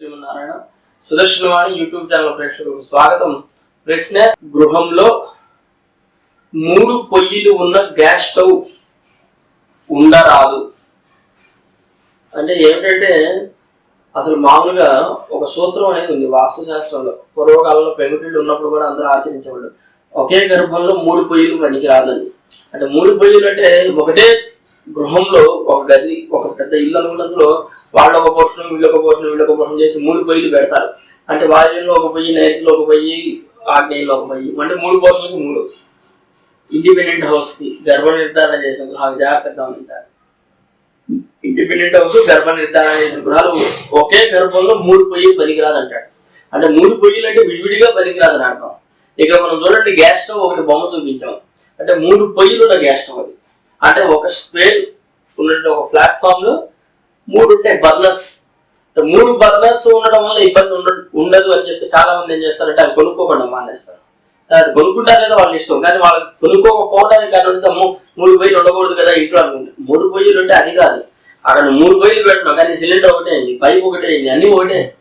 Srimannarayana. Sudarshanavani YouTube channel ప్రేక్షకులకు స్వాగతం. ప్రశ్న గృహంలో మూడు పొయ్యిలు ఉన్న గ్యాస్ స్టవ్ ఉండరాదు. అంటే ఏమిటంటే అసలు మామూలుగా ఒక సూత్రం అనేది ఉంది వాస్తు శాస్త్రంలో పూర్వకాలంలో పెంగుటిళ్ళు ఉన్నప్పుడు కూడా అందరూ ఆచరించేవాళ్ళు. ఒకే గర్భంలో మూడు పొయ్యిలు పనికి రాదండి అంటే మూడు పొయ్యిలు అంటే ఒకటే గృహంలో ఒక గది ఒక పెద్ద ఇల్లు అనుకున్నందులో వాళ్ళు ఒక పోర్షన్ వీళ్ళొక పోర్షన్ వీళ్ళొక పోర్షన్ చేసి మూడు పొయ్యిలు పెడతారు. అంటే వాయువులో ఒక పొయ్యి నైరుతిలో ఒక పొయ్యి ఆగ్నేయంలో ఒక పొయ్యి. అంటే మూడు పోర్షన్లకు మూడు. ఇండిపెండెంట్ హౌస్కి గర్భ నిర్ధారణ చేసిన గృహాలు. జాగ్రత్తగా గమనించాలి. ఇండిపెండెంట్ హౌస్ గర్భ నిర్ధారణ చేసిన గృహాలు ఒకే గర్భంలో మూడు పొయ్యి పనికిరాదు అంటాడు అంటే మూడు పొయ్యిలు అంటే విడివిడిగా పనికిరాదు అని అర్థం. ఇక్కడ మనం చూడండి గ్యాస్ స్టవ్ ఒకటి బొమ్మ చూపించాం. అంటే మూడు పొయ్యిలు ఉన్న గ్యాస్ స్టవ్ అది. అంటే ఒక స్క్వేర్ ఉన్నట్టు ఒక ప్లాట్ఫామ్లో మూడు ఉంటాయి బర్నర్స్. మూడు బర్నర్స్ ఉండడం వల్ల ఇబ్బంది ఉండ ఉండదు అని చెప్పి చాలా మంది ఏం చేస్తారంటే అది కొనుక్కోకుండా మానేస్తారు. సార్ కొనుక్కుంటారు లేదా వాళ్ళ ఇష్టం. కానీ వాళ్ళకి కొనుక్కోకపోవడానికి కానీ ఉంటే మూ- మూడు పొయ్యిలు ఉండకూడదు కదా ఇష్టం. అనుకుంటే మూడు పొయ్యిలు ఉంటే అది కాదు. అక్కడ మూడు పొయ్యిలు పెట్టడం. కానీ సిలిండర్ ఒకటే అయింది పైప్ ఒకటే అయింది అన్ని ఒకటే.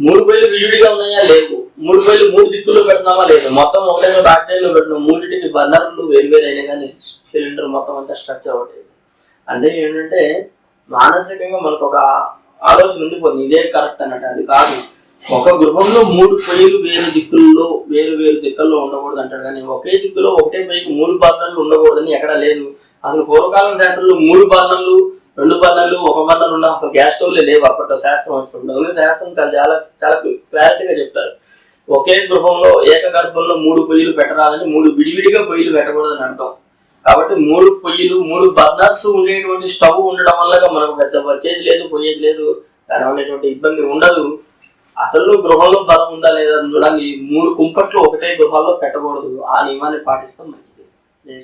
మూడు పొయ్యిలు విడివిడిగా ఉన్నాయా? లేవు. మూడు పొయ్యిలు మూడు దిక్కులు పెడుతున్నామా లేదు. మొత్తం ఒకటే బ్యాక్లో పెడుతున్నాం మూడింటికి బర్నర్లు వేరు వేరు అయినా కానీ సిలిండర్ మొత్తం అంతా స్ట్రక్చర్ ఒకటి. అంటే ఏంటంటే మానసికంగా మనకు ఒక ఆలోచన ఉండిపోతుంది ఇదే కరెక్ట్ అన్నట్టు. అది కాదు. ఒక గృహంలో మూడు పొయ్యిలు వేరు దిక్కుల్లో వేరు వేరు దిక్కుల్లో ఉండకూడదు అంటాడు. కానీ ఒకే దిక్కులో ఒకటే పొయ్యికి మూడు బర్నర్లు ఉండకూడదని ఎక్కడా లేదు. అసలు పూర్వకాలం శాస్త్రంలో మూడు బర్నర్లు రెండు బర్నర్లు ఒక బర్నర్ ఉన్న అసలు గ్యాస్ స్టవ్లే లేవు అప్పట్లో శాస్త్రం వచ్చినప్పుడు శాస్త్రం చాలా చాలా చాలా క్లారిటీగా చెప్తారు. ఒకే గృహంలో ఏక గర్భంలో మూడు పొయ్యిలు పెట్టరాదని మూడు విడివిడిగా పొయ్యిలు పెట్టకూడదని అర్థం. కాబట్టి మూడు పొయ్యిలు మూడు బర్నర్స్ ఉండేటువంటి స్టవ్ ఉండడం వల్ల మనకు పెద్ద వచ్చేది లేదు పోయేది లేదు దానివల్ల ఇబ్బంది ఉండదు. అసలు గృహంలో బలం ఉందా లేదా అని చూడాలి మూడు కుంపట్లు ఒకటే గృహాల్లో పెట్టకూడదు. ఆ నియమాన్ని పాటిస్తాం మంచిది. జై